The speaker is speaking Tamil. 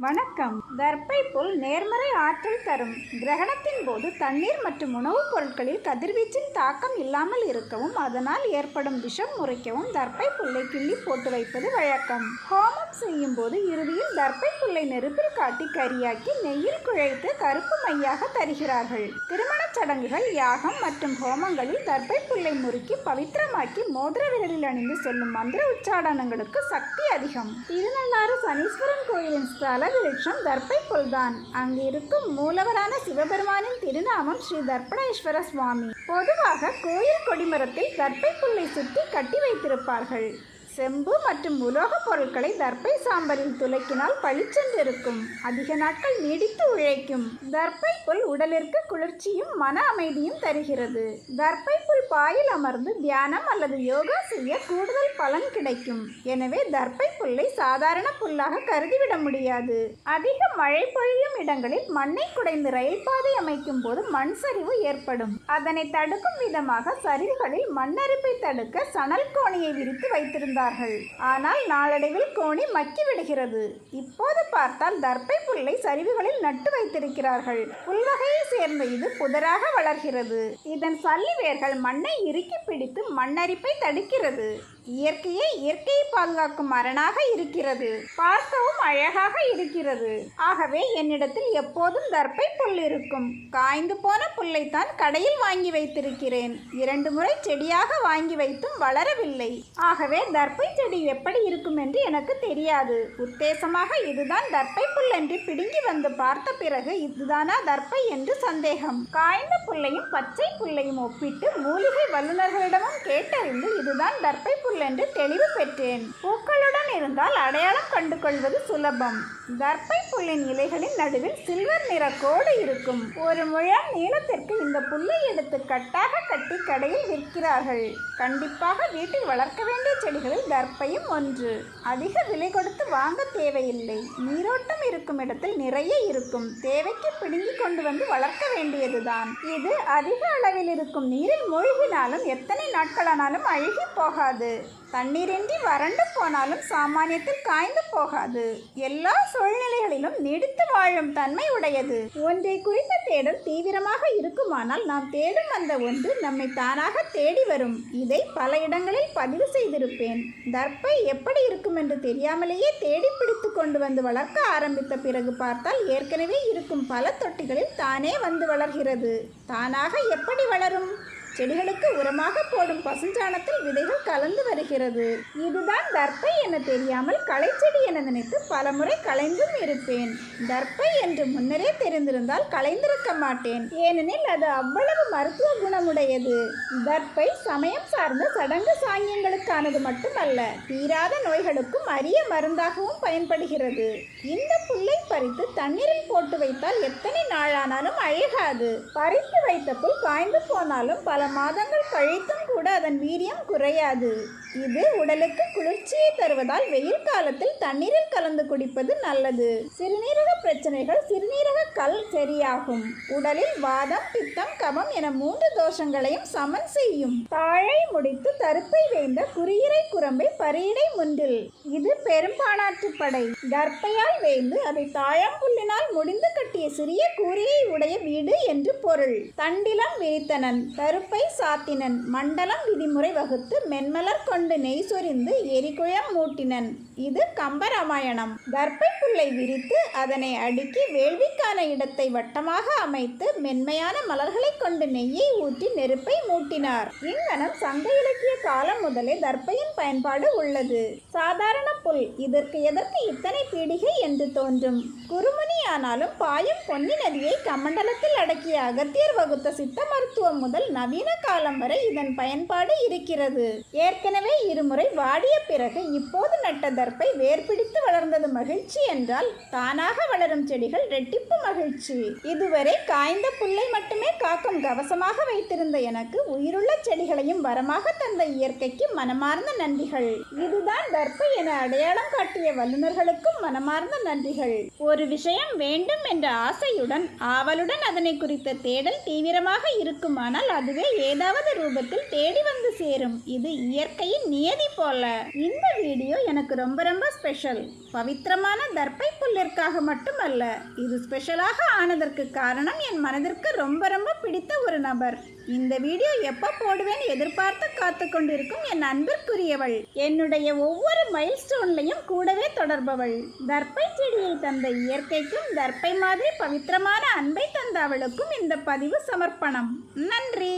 வணக்கம். தர்ப்பை புல் நேர்மறை ஆற்றல் தரும். கிரகணத்தின் போது தண்ணீர் மற்றும் உணவுப் பொருட்களில் கதிர்வீச்சின் தாக்கம் இல்லாமல் இருக்கவும் அதனால் ஏற்படும் விஷம் முறைக்கவும் தர்ப்பை புல்லை கிள்ளி போட்டு வைப்பது வழக்கம். ஹோமம் செய்யும் போது இறுதியில் தர்ப்பை புல்லை நெருப்பில் காட்டி கரியாக்கி நெய்யில் குழைத்து கருப்பு மையாக தருகிறார்கள். திருமணச் சடங்குகள் யாகம் மற்றும் ஹோமங்களில் தர்ப்பை புல்லை முறுக்கி பவித்திரமாக்கி மோதிர விரலில் அணிந்து செல்லும் மந்திர உச்சாடனங்களுக்கு சக்தி அதிகம். திருநள்ளாறு சனீஸ்வரன் கோயிலின் ஸ்தல விருட்சம் தர்ப்பை புல்தான் அங்கு இருக்கும் மூலவரான சிவபெருமானின் திருநாமம் ஸ்ரீ தர்ப்பணேஸ்வர சுவாமி. பொதுவாக கோயில் கொடிமரத்தில் தர்ப்பை புல்லை சுற்றி கட்டி வைத்திருப்பார்கள். செம்பு மற்றும் உலோகப் பொருட்களை தர்ப்பை சாம்பலில் துலக்கினால் பளிச்சென்றிருக்கும். அதிக நாட்கள் நீடித்து உழைக்கும். தர்ப்பை புல் உடலிற்கு குளிர்ச்சியும் மன அமைதியும் தருகிறது. தர்ப்பை புல் பாயில் அமர்ந்து தியானம் அல்லது யோகா செய்ய கூடுதல் பலன் கிடைக்கும். எனவே தர்ப்பை புல்லை சாதாரண புல்லாக கருதிவிட முடியாது. அதிக மழை பொழியும் இடங்களில் மண்ணை குடைந்து ரயில் பாதை அமைக்கும் போது மண் சரிவு ஏற்படும். அதனை தடுக்கும் விதமாக சரிவுகளில் மண்ணரிப்பை தடுக்க சணல் கோணியை விரித்து கொண்டிருந்தார்கள் ஆனால் நாளடைவில் கோணி மக்கி விடுகிறது. இப்போது பார்த்தால் தர்ப்பை புல்லை சரிவுகளில் நட்டு வைத்திருக்கிறார்கள். புல்வகையை சேர்ந்த இது புதராக வளர்கிறது. இதன் சல்லி வேர்கள் மண்ணை இறுக்கி பிடித்து மண்ணரிப்பை தடுக்கிறது. இயற்கையே இயற்கையை பாதுகாக்கும் அரணாக இருக்கிறது. பார்க்கவும் அழகாக இருக்கிறது. ஆகவே என்னிடத்தில் எப்போதும் தர்ப்பை புல் இருக்கும். காய்ந்து போன புல்லைத்தான் கடையில் வாங்கி வைத்திருக்கிறேன். இரண்டு முறை செடியாக வாங்கி வைத்தும் வளரவில்லை. ஆகவே தர்ப்பை செடி எப்படி இருக்கும் என்று எனக்கு தெரியாது. உத்தேசமாக இதுதான் தர்ப்பை புல் என்று பிடுங்கி வந்து பார்த்த பிறகு இதுதானா தர்ப்பை என்று சந்தேகம். காய்ந்த புல்லையும் பச்சை புல்லையும் ஒப்பிட்டு மூலிகை வல்லுநர்களிடமும் கேட்டறிந்து இதுதான் தர்ப்பை புல் என்று தெளிவு பெற்றேன். பூக்களுடன் இருந்தால் அடையாளம் கண்டு கொள்வது சுலபம். தர்ப்பை புல்லின் இலைகளின் நடுவில் சில்வர் நிற கோடு இருக்கும். ஒரு முழம் நீளத்திற்கு இந்த புல்லை எடுத்து கட்டாக கட்டி கடையில் விற்கிறார்கள். கண்டிப்பாக வீட்டில் வளர்க்க வேண்டிய செடிகளில் தர்ப்பையும் ஒன்று. அதிக விலை கொடுத்து வாங்க தேவையில்லை. நீரோட்டம் இருக்கும் இடத்தில் நிறைய இருக்கும். தேவைக்கு பிடுங்கி கொண்டு வந்து வளர்க்க வேண்டியதுதான். இது அதிக அளவில் இருக்கும் நீரில் மூழ்கினாலும் எத்தனை நாட்களானாலும் அழுகி போகாது. தண்ணீரின்றி வறண்டு போனாலும் சாமானியத்தில் காய்ந்து போகாது. எல்லா சூழ்நிலைகளிலும் நீடித்து வாழும் தன்மை உடையது. ஒன்றை குறித்த தேடல் தீவிரமாக இருக்குமானால் நாம் தேடும் அந்த ஒன்று நம்மை தானாக தேடி வரும். இதை பல இடங்களில் பதிவு செய்திருப்பேன். தர்ப்பை எப்படி இருக்கும் என்று தெரியாமலேயே தேடி பிடித்து கொண்டு வந்து வளர்க்க ஆரம்பித்த பிறகு பார்த்தால் ஏற்கனவே இருக்கும் பல தொட்டிகளில் தானே வந்து வளர்கிறது. தானாக எப்படி வளரும்? செடிகளுக்கு உரமாக போடும் பசுஞ்சாணத்தில் விதைகள் கலந்து வருகிறது. இதுதான் தர்ப்பை என தெரியாமல் களைச்செடி என நினைத்து பலமுறை களைந்தும் இருப்பேன். தர்ப்பை என்று முன்னரே தெரிந்திருந்தால் களைந்திருக்க மாட்டேன். ஏனெனில் அது அவ்வளவு மருத்துவ குணமுடையது. தர்ப்பை சமயம் சார்ந்த சடங்கு சாங்கியங்களுக்கானது மட்டுமல்ல தீராத நோய்களுக்கும் அரிய மருந்தாகவும் பயன்படுகிறது. இந்த புல்லை பறித்து தண்ணீரில் போட்டு வைத்தால் எத்தனை நாளானாலும் அழகாது. பறித்து வைத்த புல் காய்ந்து போனாலும் பல மாதங்கள் கழித்தும் கூட அதன் வீரியம் குறையாது. இது உடலுக்கு குளிர்ச்சியை தருவதால் வெயில் காலத்தில் தண்ணீரில் கலந்து குடிப்பது நல்லது. சிறுநீரக பிரச்சனைகள் சிறுநீரக கல் சரியாகும் உடலில் வாதம் பித்தம் கபம் என மூன்று தோஷங்களையும் சமன் செய்யும். தாழை முடித்து தருப்பை வேந்த குறியிறை குரம்பை பரியிடை முன்றில். இது பெரும்பாணாற்று படை. தர்ப்பையால் வேந்து அதை தாழம்புல்லினால் முடிந்து கட்டிய சிறிய கூரியை உடைய வீடு என்று பொருள். தண்டிலம் விரித்தனன் தருப்பை சாத்தினன் மண்டலம் விதிமுறை வகுத்து மென்மலர் கொண்டு நெய் சொரிந்து எரிகுழம் மூட்டினன். இது கம்பராமாயணம். தர்ப்பை புல்லை விரித்து அதனை அடுக்கி வேள்விக்கான இடத்தை வட்டமாக அமைத்து மென்மையான மலர்களை கொண்டு நெய்யை ஊற்றி நெருப்பை மூட்டினார். இங்கனம் சங்க இலக்கிய காலம் முதலே தர்ப்பையின் பயன்பாடு உள்ளது. சாதாரண புல் இதற்கு எதற்கு இத்தனை பீடிகை என்று தோன்றும். குறுமுனியானாலும் பாயும் பொன்னி நதியை கமண்டலத்தில் அடக்கிய அகத்தியர் வகுத்த சித்த மருத்துவம் முதல் நவீன காலம் வரை இதன் பயன்பாடு இருக்கிறது. ஏற்கனவே இருமுறை வாடிய பிறகு இப்போது நட்ட தர்ப்பை வேர்பிடித்து வளர்ந்தது மகிழ்ச்சி என்றால் தானாக வளரும் செடிகள் ரெட்டிப்பு மகிழ்ச்சி. இதுவரை காய்ந்த புல்லை மட்டுமே காக்கும் கவசமாக வைத்திருந்த எனக்கு உயிருள்ள செடிகளையும் வரமாக தந்த இயற்கைக்கு மனமார்ந்த நன்றிகள். இதுதான் தர்ப்பை என அடையாளம் காட்டிய வல்லுநர்களுக்கும் மனமார்ந்த நன்றிகள். ஒரு விஷயம் வேண்டும் என்ற ஆசையுடன் ஆவலுடன் அதனை குறித்த தேடல் தீவிரமாக இருக்குமானால் அதுவே ஏதாவது ரூபத்தில் தேடி வந்து சேரும். இது இயற்கையின் நியதி போல. இந்த வீடியோ எனக்கு ரொம்ப ரொம்ப ஸ்பெஷல் பவித்திரமான தர்ப்பை புல்லிற்காக மட்டுமல்ல இது ஸ்பெஷலாக ஆனதற்கு காரணம் என் மனதிற்கு ரொம்ப ரொம்ப பிடித்த ஒரு நபர். இந்த வீடியோ எப்போ போடுவேன் எதிர்பார்த்து காத்து கொண்டிருக்கும் என் அன்பிற்குரியவள். என்னுடைய ஒவ்வொரு மைல் ஸ்டோன்லையும் கூடவே தொடர்பவள். தர்ப்பை செடியை தந்த இயற்கைக்கும் தர்ப்பை மாதிரி பவித்திரமான அன்பை தந்த அவளுக்கும் இந்த பதிவு சமர்ப்பணம். நன்றி!